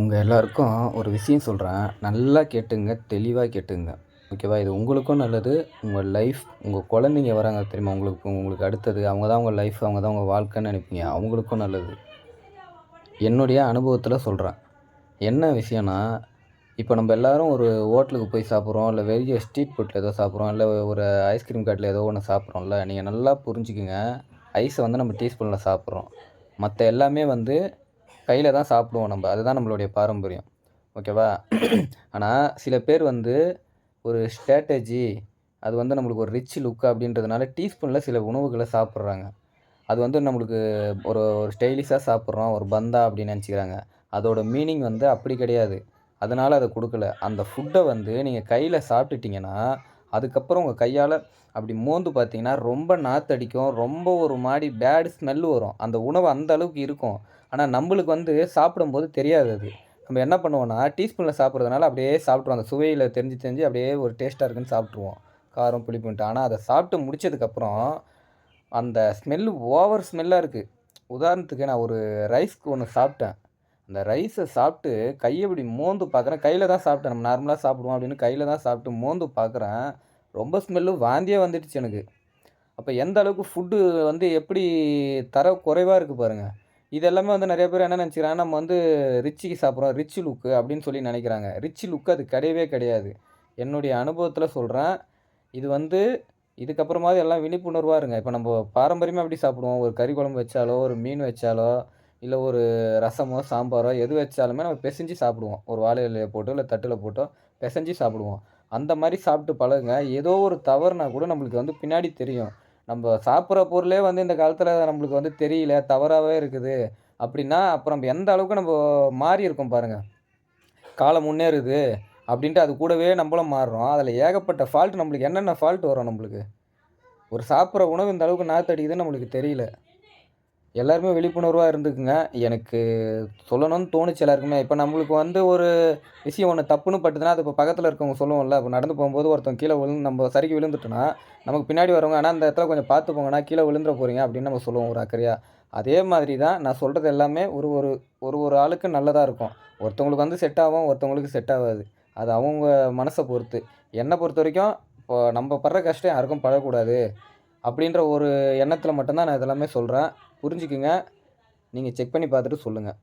உங்கள் எல்லாருக்கும் ஒரு விஷயம் சொல்கிறேன் நல்லா கேட்டுங்க தெளிவாக கேட்டுங்க. ஓகேவா இது உங்களுக்கும் நல்லது. உங்கள் லைஃப் உங்கள் குழந்தைங்க வராங்க தெரியுமா? உங்களுக்கு உங்களுக்கு அடுத்தது. அவங்க தான் உங்கள் லைஃப் அவங்க தான் உங்கள் வாழ்க்கைன்னு நினைப்பீங்க. அவங்களுக்கும் நல்லது. என்னுடைய அனுபவத்தில் சொல்கிறேன் என்ன விஷயம்னா இப்போ நம்ம எல்லாரும் ஒரு ஹோட்டலுக்கு போய் சாப்பிட்றோம். இல்லை வெளியே ஸ்ட்ரீட் ஃபுட்டில் ஏதோ சாப்பிட்றோம். இல்லை ஒரு ஐஸ்கிரீம் காட்டில் ஏதோ ஒன்று சாப்பிட்றோம்ல நீங்கள் நல்லா புரிஞ்சுக்குங்க. ஐஸை வந்து நம்ம டீஸ்பூனில் சாப்பிட்றோம். மற்ற எல்லாமே வந்து கையில் தான் சாப்பிடுவோம் நம்ம. அதுதான் நம்மளுடைய பாரம்பரியம். ஓகேவா? ஆனால் சில பேர் வந்து ஒரு ஸ்ட்ராட்டஜி அது வந்து நம்மளுக்கு ஒரு ரிச் லுக் அப்படின்றதுனால டீஸ்பூனில் சில உணவுகளை சாப்பிட்றாங்க. அது வந்து நம்மளுக்கு ஒரு ஒரு ஸ்டைலிஷாக சாப்பிட்றோம் ஒரு பந்தா அப்படின்னு நினச்சிக்கிறாங்க. அதோட மீனிங் வந்து அப்படி கிடையாது. அதனால் அதை கொடுக்கல. அந்த ஃபுட்டை வந்து நீங்கள் கையில் சாப்பிட்டுட்டிங்கன்னா அதுக்கப்புறம் உங்கள் கையால் அப்படி மோந்து பார்த்தீங்கன்னா ரொம்ப நாத்தடிக்கும் ரொம்ப ஒரு மாடி பேடு ஸ்மெல் வரும். அந்த உணவு அந்த அளவுக்கு இருக்கும். ஆனால் நம்மளுக்கு வந்து சாப்பிடும்போது தெரியாது அது. நம்ம என்ன பண்ணுவோம்னா டீஸ்பூனில் சாப்பிட்றதுனால அப்படியே சாப்பிட்ருவோம் அந்த சுவையில் தெரிஞ்சு தெரிஞ்சு அப்படியே ஒரு டேஸ்ட்டாக இருக்குன்னு சாப்பிட்ருவோம் காரம் புளிப்புன்ட்டு ஆனால் அதை சாப்பிட்டு முடிச்சதுக்கப்புறம் அந்த ஸ்மெல்லு ஓவர் ஸ்மெல்லாக இருக்குது உதாரணத்துக்கு நான் ஒரு ரைஸ்க்கு ஒன்று சாப்பிட்டேன். அந்த ரைஸை சாப்பிட்டு கையை இப்படி மோந்து பார்க்குறேன் கையில் தான் சாப்பிட்டேன். நம்ம நார்மலாக சாப்பிடுவோம் அப்படின்னு கையில் தான் சாப்பிட்டு மோந்து பார்க்குறேன் ரொம்ப ஸ்மெல்லு வாந்தியே வந்துடுச்சு எனக்கு. அப்போ எந்த அளவுக்கு ஃபுட்டு வந்து எப்படி தர குறைவாக இருக்குது பாருங்கள் இது எல்லாமே வந்து நிறைய பேர் என்ன நினச்சிக்கிறாங்க நம்ம வந்து ரிச்சுக்கு சாப்பிட்றோம். ரிச் லுக்கு அப்படின்னு சொல்லி நினைக்கிறாங்க. ரிச் லுக் அது கிடையவே கிடையாது. என்னுடைய அனுபவத்தில் சொல்கிறேன் இது வந்து இதுக்கப்புறமாவது எல்லாம் விழிப்புணர்வாக இருங்க. இப்போ நம்ம பாரம்பரியமாக எப்படி சாப்பிடுவோம்? ஒரு கறி குழம்பு வச்சாலோ ஒரு மீன் வச்சாலோ இல்லை ஒரு ரசமோ சாம்பாரோ எது வச்சாலுமே நம்ம பிசைஞ்சு சாப்பிடுவோம். ஒரு வாழை இலையை போட்டோ இல்லை தட்டில் போட்டோ பிசைஞ்சு சாப்பிடுவோம். அந்த மாதிரி சாப்பிட்டு பழகுங்க. ஏதோ ஒரு தவறுனா கூட நம்மளுக்கு வந்து பின்னாடி தெரியும். நம்ம சாப்பிட்ற பொருளே வந்து இந்த காலத்தில் நம்மளுக்கு வந்து தெரியல தவறாகவே இருக்குது. அப்படின்னா அப்புறம் நம்ம எந்த அளவுக்கு நம்ம மாறி இருக்கோம் பாருங்கள் காலம் முன்னேறுது அப்படின்ட்டு அது கூடவே நம்மளும் மாறுறோம். அதில் ஏகப்பட்ட ஃபால்ட் நம்மளுக்கு. என்னென்ன ஃபால்ட் வரும் நம்மளுக்கு? ஒரு சாப்பிட்ற உணவு இந்த அளவுக்கு நாத்தடிக்குதுன்னு நம்மளுக்கு தெரியல. எல்லாருமே விழிப்புணர்வாக இருந்துக்குங்க. எனக்கு சொல்லணும்னு தோணுச்சு எல்லாருக்குமே. இப்போ நம்மளுக்கு வந்து ஒரு விஷயம் ஒன்று தப்புன்னு பட்டுதுன்னா அது இப்போ பக்கத்தில் இருக்கவங்க சொல்லுவோம்ல இப்போ நடந்து போகும்போது ஒருத்தன் கீழே விழுந்து நம்ம சரிக்கு விழுந்துட்டோன்னா நமக்கு பின்னாடி வரவங்க ஆனால் அந்த இடத்துல கொஞ்சம் பார்த்துப்போங்கண்ணா கீழே விழுந்துட போகிறீங்க அப்படின்னு நம்ம சொல்லுவோம் ஒரு அக்கறையாக அதே மாதிரி தான் நான் சொல்கிறது எல்லாமே ஒரு ஒரு ஒரு ஒரு ஆளுக்கு நல்லதாக இருக்கும். ஒருத்தவங்களுக்கு வந்து செட் ஆகும் ஒருத்தவங்களுக்கு செட் ஆகாது. அது அவங்க மனசை பொறுத்து. என்னை பொறுத்த வரைக்கும் இப்போ நம்ம படுற கஷ்டம் யாருக்கும் படக்கூடாது. அப்படின்ற ஒரு எண்ணத்தில் மட்டும்தான் நான் இதெல்லாமே சொல்கிறேன் புரிஞ்சுக்குங்க. நீங்கள் செக் பண்ணி பார்த்துட்டு சொல்லுங்கள்